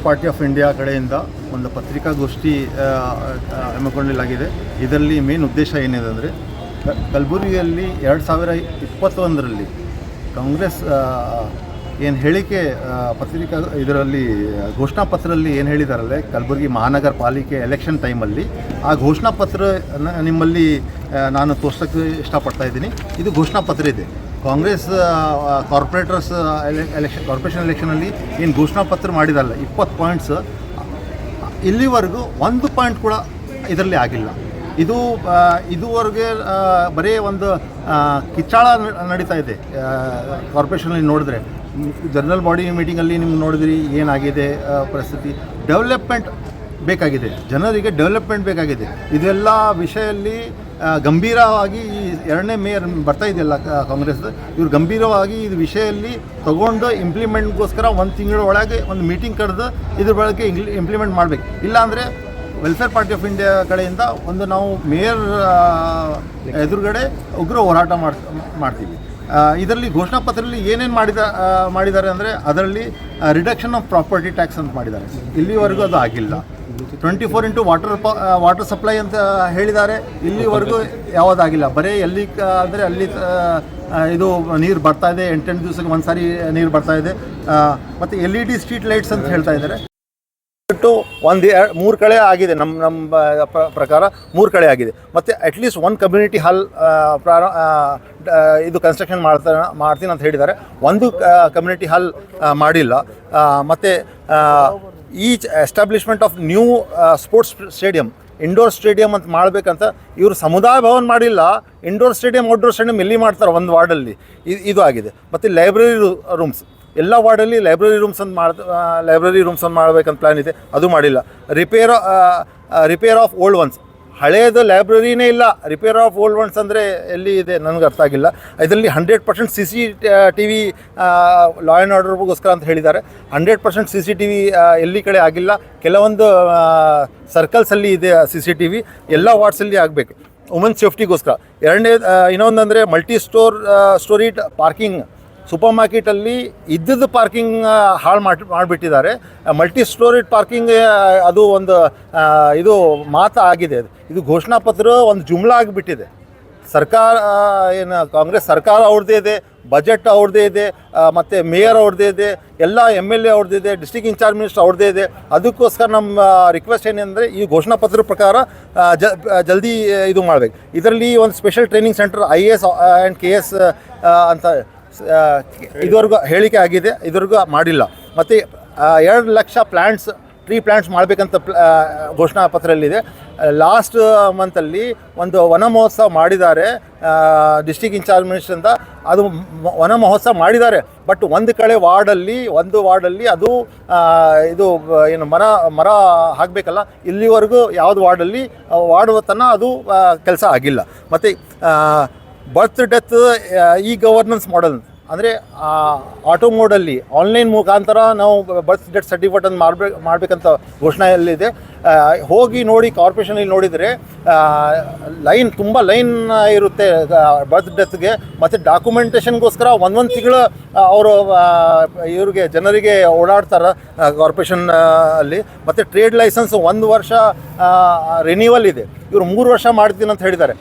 Party of India ಕಡೆಯಿಂದ ಒಂದು ಪತ್ರಿಕಾಗೋಷ್ಠಿ ಹಮ್ಮಿಕೊಳ್ಳಲಾಗಿದೆ ಇದರಲ್ಲಿ ಮೇನ್ ಉದ್ದೇಶ ಏನಿದೆ ಅಂದರೆ, ಕಲಬುರಗಿಯಲ್ಲಿ ಎರಡು ಸಾವಿರ ಇಪ್ಪತ್ತೊಂದರಲ್ಲಿ ಕಾಂಗ್ರೆಸ್ ಏನು ಹೇಳಿಕೆ ಪತ್ರಿಕಾ, ಇದರಲ್ಲಿ, ಘೋಷಣಾ ಪತ್ರದಲ್ಲಿ ಏನು ಹೇಳಿದಾರಲ್ಲ, ಕಲಬುರಗಿ ಮಹಾನಗರ ಪಾಲಿಕೆ ಎಲೆಕ್ಷನ್ ಟೈಮಲ್ಲಿ ಆ ಘೋಷಣಾ ಪತ್ರ ನಿಮ್ಮಲ್ಲಿ ನಾನು ತೋರ್ಸೋಕ್ಕೆ ಇಷ್ಟಪಡ್ತಾ ಇದ್ದೀನಿ. ಇದು ಘೋಷಣಾ ಪತ್ರ ಇದೆ. ಕಾಂಗ್ರೆಸ್ ಕಾರ್ಪೊರೇಟರ್ಸ್ ಎಲೆಕ್ಷನ್ ಕಾರ್ಪೊರೇಷನ್ ಎಲೆಕ್ಷನಲ್ಲಿ ಏನು ಘೋಷಣಾ ಪತ್ರ ಮಾಡಿದಲ್ಲ, ಇಪ್ಪತ್ತು ಪಾಯಿಂಟ್ಸ್ ಇಲ್ಲಿವರೆಗೂ ಒಂದು ಪಾಯಿಂಟ್ ಕೂಡ ಇದರಲ್ಲಿ ಆಗಿಲ್ಲ. ಇದು ಇದುವರೆಗೆ ಬರೀ ಒಂದು ಕಿಚ್ಚಾಳ ನಡೀತಾ ಇದೆ ಕಾರ್ಪೊರೇಷನಲ್ಲಿ ನೋಡಿದ್ರೆ. ಜನರಲ್ ಬಾಡಿ ಮೀಟಿಂಗಲ್ಲಿ ನಿಮ್ಗೆ ನೋಡಿದ್ರಿ, ಏನಾಗಿದೆ ಪರಿಸ್ಥಿತಿ. ಡೆವಲಪ್ಮೆಂಟ್ ಬೇಕಾಗಿದೆ. ಜನರಿಗೆ ಡೆವಲಪ್ಮೆಂಟ್ ಬೇಕಾಗಿದೆ. ಇದೆಲ್ಲ ವಿಷಯದಲ್ಲಿ ಗಂಭೀರವಾಗಿ ಈ ಎರಡನೇ ಮೇಯರ್ ಬರ್ತಾ ಇದೆಯಲ್ಲ ಕಾಂಗ್ರೆಸ್ ಇವರು ಗಂಭೀರವಾಗಿ ಇದು ವಿಷಯದಲ್ಲಿ ತಗೊಂಡು ಇಂಪ್ಲಿಮೆಂಟ್ಗೋಸ್ಕರ ಒಂದು ತಿಂಗಳ ಒಳಗೆ ಒಂದು ಮೀಟಿಂಗ್ ಕರೆದು ಇದ್ರ ಬಳಕೆ ಇಂಪ್ಲಿಮೆಂಟ್ ಮಾಡಬೇಕು. ಇಲ್ಲಾಂದರೆ ವೆಲ್ಫೇರ್ ಪಾರ್ಟಿ ಆಫ್ ಇಂಡಿಯಾ ಕಡೆಯಿಂದ ಒಂದು ನಾವು ಮೇಯರ್ ಎದುರುಗಡೆ ಉಗ್ರ ಹೋರಾಟ ಮಾಡ್, ಮಾಡ್ತೀವಿ. ಇದರಲ್ಲಿ ಘೋಷಣಾ ಪತ್ರದಲ್ಲಿ ಏನೇನು ಮಾಡಿದ ಮಾಡಿದ್ದಾರೆ ಅಂದರೆ ಅದರಲ್ಲಿ ರಿಡಕ್ಷನ್ ಆಫ್ ಪ್ರಾಪರ್ಟಿ ಟ್ಯಾಕ್ಸ್ ಅಂತ ಮಾಡಿದ್ದಾರೆ. ಇಲ್ಲಿವರೆಗೂ ಅದು ಆಗಿಲ್ಲ. Twenty four into water water supply ಅಂತ ಹೇಳಿದ್ದಾರೆ. ಇಲ್ಲಿವರೆಗೂ ಯಾವುದಾಗಿಲ್ಲ. ಬರೀ ಎಲ್ಲಿ ಅಂದರೆ ಅಲ್ಲಿ ಇದು ನೀರು ಬರ್ತಾ ಇದೆ. ಎಂಟೆಂಟು ದಿವಸಕ್ಕೆ ಒಂದು ಸಾರಿ ನೀರು ಬರ್ತಾ ಇದೆ. ಮತ್ತು L E D street lights ಅಂತ ಹೇಳ್ತಾ ಇದ್ದಾರೆ. ಬಿಟ್ಟು ಒಂದು ಎರಡು ಮೂರು ಕಡೆ ಆಗಿದೆ. ನಮ್ಮ ನಮ್ಮ ಪ್ರಕಾರ ಮೂರು ಕಡೆ ಆಗಿದೆ. ಮತ್ತು ಅಟ್ಲೀಸ್ಟ್ ಒಂದು ಕಮ್ಯುನಿಟಿ ಹಾಲ್ ಪ್ರಾರ ಇದು ಕನ್ಸ್ಟ್ರಕ್ಷನ್ ಮಾಡ್ತಾ, ಮಾಡ್ತೀನಿ ಅಂತ ಹೇಳಿದ್ದಾರೆ. ಒಂದು ಕಮ್ಯುನಿಟಿ ಹಾಲ್ ಮಾಡಿಲ್ಲ. ಮತ್ತು each establishment of new sports stadium, indoor stadium ಅಂತ ಮಾಡಬೇಕಂತ ಇವರು ಸಮುದಾಯ ಭವನ್ ಮಾಡಿಲ್ಲ, ಇಂಡೋರ್ ಸ್ಟೇಡಿಯಂ, ಔಟ್ಡೋರ್ ಸ್ಟೇಡಿಯಂ ಎಲ್ಲಿ ಮಾಡ್ತಾರೆ ಒಂದು ವಾರ್ಡಲ್ಲಿ. ಇದು ಆಗಿದೆ. ಮತ್ತು ಲೈಬ್ರರಿ ರೂಮ್ಸ್, ಎಲ್ಲ ವಾರ್ಡಲ್ಲಿ ಲೈಬ್ರರಿ ರೂಮ್ಸ್ ಅಂತ ಮಾಡ್ ಲೈಬ್ರರಿ ರೂಮ್ಸ್ ಅಂತ ಮಾಡಬೇಕಂತ ಪ್ಲ್ಯಾನ್ ಇದೆ. ಅದು ಮಾಡಿಲ್ಲ. Repair repair of old ones. ಹಳೆಯದು ಲೈಬ್ರರಿನೇ ಇಲ್ಲ. ರಿಪೇರ್ ಆಫ್ ಓಲ್ಡ್ ಒನ್ಸ್ ಅಂದರೆ ಎಲ್ಲಿ ಇದೆ ನನಗೆ ಅರ್ಥ ಆಗಿಲ್ಲ. ಇದರಲ್ಲಿ hundred percent C C T V law and ಆರ್ಡರ್ಗೋಸ್ಕರ ಅಂತ ಹೇಳಿದ್ದಾರೆ. Hundred percent C C T V ಎಲ್ಲಿ ಕಡೆ ಆಗಿಲ್ಲ. ಕೆಲವೊಂದು ಸರ್ಕಲ್ಸಲ್ಲಿ ಇದೆ ಸಿ ಸಿ ಟಿ ವಿ ಎಲ್ಲ ವಾರ್ಡ್ಸಲ್ಲಿ ಆಗಬೇಕು. ವುಮೆನ್ ಸೇಫ್ಟಿಗೋಸ್ಕರ ಎರಡನೇ ಇನ್ನೊಂದಂದರೆ multi store storey parking super ಮಾರ್ಕೆಟಲ್ಲಿ ಇದ್ದದ್ದು ಪಾರ್ಕಿಂಗ್ ಹಾಳು ಮಾಡಿ, ಮಾಡಿಬಿಟ್ಟಿದ್ದಾರೆ. ಮಲ್ಟಿ ಸ್ಟೋರೇಜ್ ಪಾರ್ಕಿಂಗ್ ಅದು ಒಂದು ಇದು ಮಾತು ಆಗಿದೆ. ಇದು ಘೋಷಣಾ ಪತ್ರ ಒಂದು ಜುಮ್ಲಾ ಆಗಿಬಿಟ್ಟಿದೆ. ಸರ್ಕಾರ ಏನು, ಕಾಂಗ್ರೆಸ್ ಸರ್ಕಾರ ಅವ್ರದ್ದೇ ಇದೆ, ಬಜೆಟ್ ಅವ್ರದ್ದೇ ಇದೆ ಮತ್ತು ಮೇಯರ್ ಅವ್ರದ್ದೇ ಇದೆ, ಎಲ್ಲ ಎಂ ಎಲ್ ಎ ಅವ್ರದ್ದೇ ಇದೆ ಡಿಸ್ಟಿಕ್ ಇನ್ಚಾರ್ಜ್ ಮಿನಿಸ್ಟರ್ ಅವ್ರದ್ದೇ ಇದೆ. ಅದಕ್ಕೋಸ್ಕರ ನಮ್ಮ ರಿಕ್ವೆಸ್ಟ್ ಏನಂದರೆ ಈ ಘೋಷಣಾ ಪತ್ರ ಪ್ರಕಾರ ಜಲ್ದಿ ಇದು ಮಾಡಬೇಕು. ಇದರಲ್ಲಿ ಒಂದು special training centre I A S and K S ಅಂತ ಇದುವರೆಗೂ ಹೇಳಿಕೆ ಆಗಿದೆ, ಇದುವರೆಗೂ ಮಾಡಿಲ್ಲ. ಮತ್ತು ಎರಡು ಲಕ್ಷ ಪ್ಲ್ಯಾಂಟ್ಸ್ ಟ್ರೀ ಪ್ಲ್ಯಾಂಟ್ಸ್ ಮಾಡಬೇಕಂತ ಘೋಷಣಾ ಪತ್ರದಲ್ಲಿದೆ ಲಾಸ್ಟ್ ಮಂತಲ್ಲಿ ಒಂದು ವನ ಮಹೋತ್ಸವ ಮಾಡಿದ್ದಾರೆ ಡಿಸ್ಟಿಕ್ ಇನ್ಚಾರ್ಜ್ ಮಿನಿಸ್ಟ್ರಿಂದ ಅದು ವನ ಮಹೋತ್ಸವ ಮಾಡಿದ್ದಾರೆ ಬಟ್ ಒಂದು ಕಡೆ ವಾರ್ಡಲ್ಲಿ, ಒಂದು ವಾರ್ಡಲ್ಲಿ ಅದು ಇದು, ಏನು, ಮರ ಮರ ಹಾಕಬೇಕಲ್ಲ, ಇಲ್ಲಿವರೆಗೂ ಯಾವುದು ವಾರ್ಡಲ್ಲಿ ವಾರ್ಡ್ ತನಕ ಅದು ಕೆಲಸ ಆಗಿಲ್ಲ. ಮತ್ತು birth death e governance model ಅಂದರೆ ಆಟೋ ಮೋಡಲ್ಲಿ ಆನ್ಲೈನ್ ಮುಖಾಂತರ ನಾವು ಬರ್ತ್ ಡೆತ್ ಸರ್ಟಿಫಿಕೇಟ್ ಅನ್ನು ಮಾಡಬೇಕು ಮಾಡಬೇಕಂತ ಘೋಷಣೆಯಲ್ಲಿದೆ. ಎಲ್ಲಿದೆ ಹೋಗಿ ನೋಡಿ ಕಾರ್ಪೊರೇಷನಲ್ಲಿ ನೋಡಿದರೆ ಲೈನ್ ತುಂಬ ಲೈನ್ ಇರುತ್ತೆ ಬರ್ತ್ ಡೆತ್ಗೆ ಮತ್ತು ಡಾಕ್ಯುಮೆಂಟೇಷನ್ಗೋಸ್ಕರ ಒಂದೊಂದು ತಿಂಗಳು ಅವರು ಇವ್ರಿಗೆ, ಜನರಿಗೆ ಓಡಾಡ್ತಾರೆ ಕಾರ್ಪೊರೇಷನ್ ಅಲ್ಲಿ. ಮತ್ತು ಟ್ರೇಡ್ ಲೈಸೆನ್ಸ್ ಒಂದು ವರ್ಷ ರಿನ್ಯೂವಲ್ ಇದೆ. ಇವರು ಮೂರು ವರ್ಷ ಮಾಡ್ತೀನಿ ಅಂತ ಹೇಳಿದ್ದಾರೆ.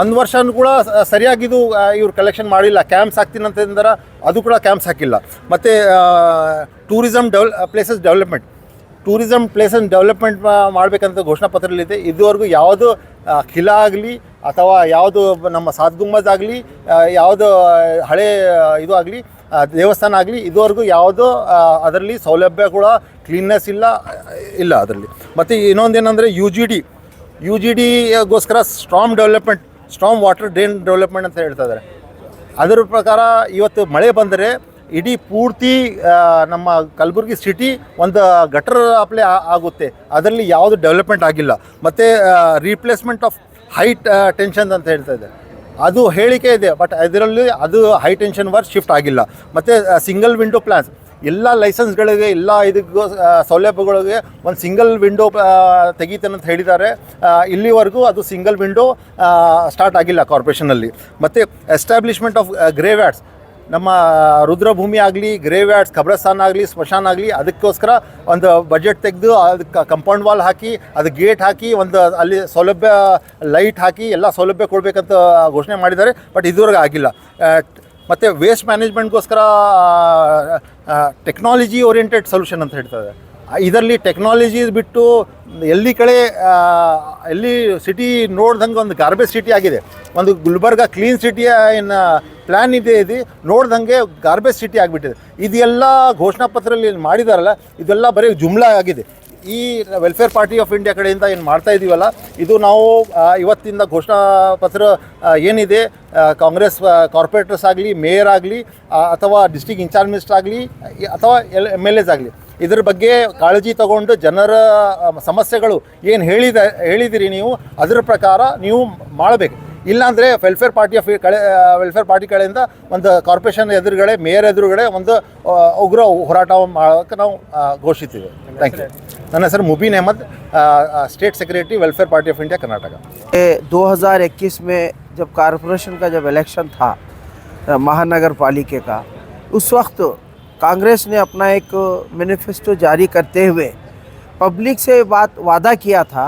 ಒಂದು ವರ್ಷ ಕೂಡ ಸರಿಯಾಗಿ ಇದು ಇವ್ರು ಕಲೆಕ್ಷನ್ ಮಾಡಿಲ್ಲ. ಕ್ಯಾಂಪ್ಸ್ ಹಾಕ್ತೀನಿ ಅಂತಂದ್ರೆ ಅದು ಕೂಡ ಕ್ಯಾಂಪ್ಸ್ ಹಾಕಿಲ್ಲ. ಮತ್ತು tourism develop places development tourism places development ಮಾಡಬೇಕಂತ ಘೋಷಣಾ ಪತ್ರದಲ್ಲಿದೆ ಇದುವರೆಗೂ ಯಾವುದು ಖಿಲಾ ಆಗಲಿ, ಅಥವಾ ಯಾವುದು ನಮ್ಮ ಸಾತ್ ಗುಮ್ಮಜ್ ಆಗಲಿ ಯಾವುದು ಹಳೆ ಇದು ಆಗಲಿ ದೇವಸ್ಥಾನ ಆಗಲಿ, ಇದುವರೆಗೂ ಯಾವುದು ಅದರಲ್ಲಿ ಸೌಲಭ್ಯ ಕೂಡ ಕ್ಲೀನ್ನೆಸ್ ಇಲ್ಲ ಇಲ್ಲ ಅದರಲ್ಲಿ. ಮತ್ತು ಇನ್ನೊಂದೇನೆಂದರೆ U G D U G ಡಿಗೋಸ್ಕರ strong development strong water drain development ಅಂತ ಹೇಳ್ತಾ ಇದ್ದಾರೆ. ಅದರ ಪ್ರಕಾರ ಇವತ್ತು ಮಳೆ ಬಂದರೆ ಇಡೀ ಪೂರ್ತಿ ನಮ್ಮ ಕಲಬುರಗಿ ಸಿಟಿ ಒಂದು ಗಟರ್ ಅಪ್ಲೈ ಆಗುತ್ತೆ. ಅದರಲ್ಲಿ ಯಾವುದು ಡೆವಲಪ್ಮೆಂಟ್ ಆಗಿಲ್ಲ. ಮತ್ತು ರೀಪ್ಲೇಸ್ಮೆಂಟ್ ಆಫ್ ಹೈಟ್ ಟೆನ್ಷನ್ ಅಂತ ಹೇಳ್ತಾ ಇದೆ ಅದು ಹೇಳಿಕೆ ಇದೆ ಬಟ್ ಅದರಲ್ಲಿ ಅದು ಹೈ ಟೆನ್ಷನ್ ವರ್ಕ್ ಶಿಫ್ಟ್ ಆಗಿಲ್ಲ. ಮತ್ತು ಸಿಂಗಲ್ ವಿಂಡೋ ಪ್ಲಾನ್ಸ್ ಎಲ್ಲ ಲೈಸೆನ್ಸ್ಗಳಿಗೆ, ಎಲ್ಲ ಇದಕ್ಕೂ ಸೌಲಭ್ಯಗಳಿಗೆ ಒಂದು ಸಿಂಗಲ್ ವಿಂಡೋ ತೆಗಿತೇನೆ ಅಂತ ಹೇಳಿದ್ದಾರೆ. ಇಲ್ಲಿವರೆಗೂ ಅದು ಸಿಂಗಲ್ ವಿಂಡೋ ಸ್ಟಾರ್ಟ್ ಆಗಿಲ್ಲ ಕಾರ್ಪೊರೇಷನಲ್ಲಿ ಮತ್ತು ಎಸ್ಟಾಬ್ಲಿಷ್ಮೆಂಟ್ ಆಫ್ ಗ್ರೇವ್ ಯಾರ್ಡ್ಸ್ ನಮ್ಮ ರುದ್ರಭೂಮಿ ಆಗಲಿ ಗ್ರೇವ್ ಯಾರ್ಡ್ಸ್ ಖಬ್ರಸ್ತಾನ್ ಆಗಲಿ, ಸ್ಮಶಾನ ಆಗಲಿ, ಅದಕ್ಕೋಸ್ಕರ ಒಂದು ಬಜೆಟ್ ತೆಗೆದು ಅದಕ್ಕೆ ಕಂಪೌಂಡ್ ವಾಲ್ ಹಾಕಿ, ಅದು ಗೇಟ್ ಹಾಕಿ, ಒಂದು ಅಲ್ಲಿ ಸೌಲಭ್ಯ, ಲೈಟ್ ಹಾಕಿ, ಎಲ್ಲ ಸೌಲಭ್ಯ ಕೊಡಬೇಕಂತ ಘೋಷಣೆ ಮಾಡಿದ್ದಾರೆ, ಬಟ್ ಇದುವರೆಗೆ ಆಗಿಲ್ಲ. ಮತ್ತು ವೇಸ್ಟ್ ಮ್ಯಾನೇಜ್ಮೆಂಟ್ಗೋಸ್ಕರ ಟೆಕ್ನಾಲಜಿ ಓರಿಯೆಂಟೆಡ್ ಸೊಲ್ಯೂಷನ್ ಅಂತ ಹೇಳ್ತದೆ ಇದರಲ್ಲಿ ಟೆಕ್ನಾಲಜಿ ಬಿಟ್ಟು ಎಲ್ಲಿ ಕಡೆ ಎಲ್ಲಿ ಸಿಟಿ ನೋಡ್ದಂಗೆ ಒಂದು ಗಾರ್ಬೇಜ್ ಸಿಟಿ ಆಗಿದೆ. ಒಂದು ಗುಲ್ಬರ್ಗ ಕ್ಲೀನ್ ಸಿಟಿಯ ಏನು ಪ್ಲ್ಯಾನ್ ಇದೆ ಇದು, ನೋಡ್ದಂಗೆ ಗಾರ್ಬೇಜ್ ಸಿಟಿ ಆಗಿಬಿಟ್ಟಿದೆ. ಇದೆಲ್ಲ ಘೋಷಣಾ ಪತ್ರದಲ್ಲಿ ಮಾಡಿದಾರಲ್ಲ, ಇದೆಲ್ಲ ಬರೀ ಜುಮ್ಲಾ ಆಗಿದೆ. ಈ ವೆಲ್ಫೇರ್ ಪಾರ್ಟಿ ಆಫ್ ಇಂಡಿಯಾ ಕಡೆಯಿಂದ ಏನು ಮಾಡ್ತಾ ಇದ್ದೀವಲ್ಲ ಇದು ನಾವು ಇವತ್ತಿಂದ ಘೋಷಣಾ ಪತ್ರ ಏನಿದೆ ಕಾಂಗ್ರೆಸ್ ಕಾರ್ಪೊರೇಟರ್ಸ್ ಆಗಲಿ ಮೇಯರ್ ಆಗಲಿ ಅಥವಾ ಡಿಸ್ಟಿಕ್ ಇನ್ಚಾರ್ಜ್ ಮಿನಿಸ್ಟರ್ ಆಗಲಿ, ಅಥವಾ ಎಲ್ ಎಂ ಎಲ್ ಎಸ್ ಆಗಲಿ, ಇದ್ರ ಬಗ್ಗೆ ಕಾಳಜಿ ತಗೊಂಡು ಜನರ ಸಮಸ್ಯೆಗಳು ಏನು ಹೇಳಿದ, ಹೇಳಿದಿರಿ ನೀವು, ಅದರ ಪ್ರಕಾರ ನೀವು ಮಾಡಬೇಕು. ಇಲ್ಲಾಂದರೆ ವೆಲ್ಫೇರ್ ಪಾರ್ಟಿ ಆಫ್ ಕಡೆ ವೆಲ್ಫೇರ್ ಪಾರ್ಟಿ ಕಡೆಯಿಂದ ಒಂದು ಕಾರ್ಪೊರೇಷನ್ ಎದುರುಗಡೆ ಮೇಯರ್ ಎದುರುಗಡೆ ಒಂದು ಉಗ್ರ ಹೋರಾಟ ಮಾಡೋಕ್ಕೆ ನಾವು ಘೋಷಿಸ್ತೀವಿ ಥ್ಯಾಂಕ್ ಯು ನನ್ನ ಹೆಸರು Mubeen Ahmed state secretary welfare party of India Karnataka ये 2021 में जब कारपोरेशन का जब इलेक्शन था अ, महानगर पालिके का उस वक्त कांग्रेस ने अपना एक मैनिफेस्टो जारी करते हुए पब्लिक से बात वादा किया था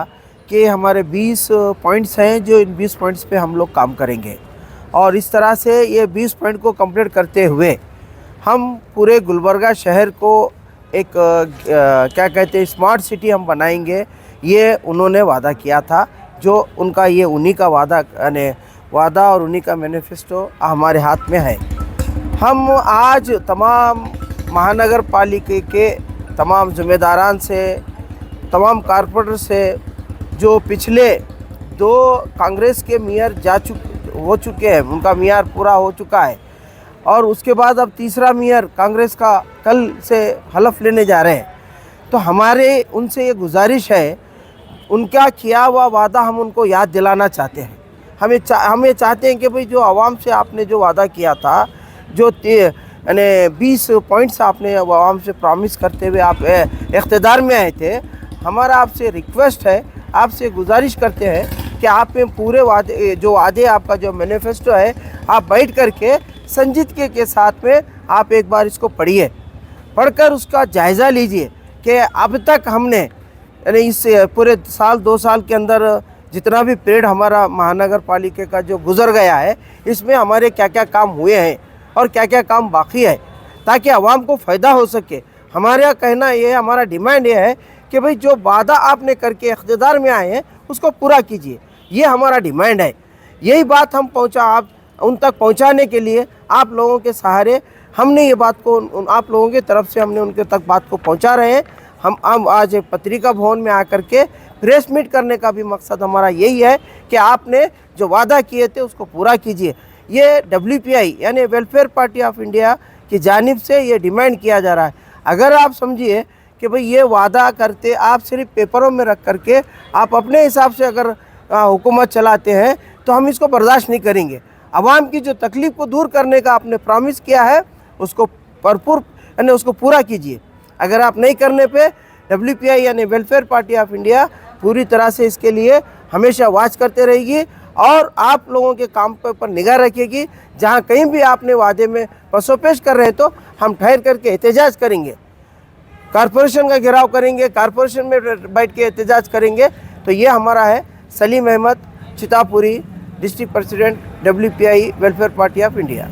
कि हमारे 20 पॉइंट्स हैं जो इन 20 पॉइंट्स पे हम लोग काम करेंगे और इस तरह से ये 20 पॉइंट को कंप्लीट करते हुए हम पूरे गुलबर्गा शहर को एक अ, क्या कहते हैं स्मार्ट सिटी हम बनाएँगे ये उन्होंने वादा किया था जो उनका ये उन्हीं का वादा यानी वादा और उन्हीं का मैनिफेस्टो हमारे हाथ में है। हम आज तमाम महानगर पालिका के तमाम जिम्मेदारान से तमाम कारपोरेटर से जो पिछले दो कांग्रेस के मेयर जा चुक हो चुके हैं उनका मेयर पूरा हो चुका है। और उसके बाद अब तीसरा मेयर कांग्रेस का कल से हलफ लेने जा रहे हैं। तो हमारे उनसे ये गुजारिश है उनका किया हुआ वादा हम उनको याद दिलाना चाहते हैं। हमें चा, हम चाहते हैं कि भाई जो आवाम से आपने जो वादा किया था जो यानी बीस पॉइंट्स आपने आवाम से प्रॉमिस करते हुए आप इकतदार में आए थे हमारा आपसे रिक्वेस्ट है आपसे गुजारिश करते हैं कि आप में पूरे वादे जो वादे आपका जो मैनिफेस्टो है आप बैठ करके संजीदगी के के साथ में आप एक बार इसको पढ़िए। पढ़कर उसका जायज़ा लीजिए कि अब तक हमने, यानी इस पूरे साल, दो साल के अंदर जितना भी पीरियड हमारा महानगर पालिका का जो गुजर गया है, इसमें हमारे क्या क्या काम हुए हैं और क्या क्या काम बाकी है, ताकि आवाम को फ़ायदा हो सके। हमारे यहाँ कहना ये है हमारा डिमांड ये है कि भाई जो वादा आपने करके इख्तदार में आए हैं, उसको पूरा कीजिए। ये हमारा डिमांड है। यही बात हम पहुँचा आप उन तक पहुँचाने के लिए आप लोगों के सहारे हमने ये बात को, आप लोगों की तरफ़ से हमने उनके तक बात को पहुँचा रहे हैं। हम हम आज पत्रिका भवन में आकर के प्रेस मीट करने का भी मकसद हमारा यही है कि आपने जो वादा किए थे उसको पूरा कीजिए। ये डब्ल्यूपीआई यानी वेलफेयर पार्टी ऑफ़ इंडिया की जानब से ये डिमांड किया जा रहा है। अगर आप समझिए कि भाई ये वादा करते, आप सिर्फ़ पेपरों में रख करके आप अपने हिसाब से अगर हुकूमत चलाते हैं तो हम इसको बर्दाश्त नहीं करेंगे। आवाम की जो तकलीफ़ को दूर करने का आपने प्रॉमिस किया है, उसको भरपूर, यानी उसको पूरा कीजिए। अगर आप नहीं करने पे डब्ल्यू यानी वेलफेयर पार्टी ऑफ़ इंडिया पूरी तरह से इसके लिए हमेशा वाच करते रहेगी और आप लोगों के काम पे पर निगाह रखेगी जहाँ कहीं भी आपने वादे में पसोपेश कर रहे हैं तो हम ठहर करके एहतजाज करेंगे। कारपोरेशन का घेराव करेंगे, कारपोरेशन में बैठ के एहतजाज करेंगे। तो ये हमारा है, Saleem Ahmed, Chitapuri. District president W welfare party of India.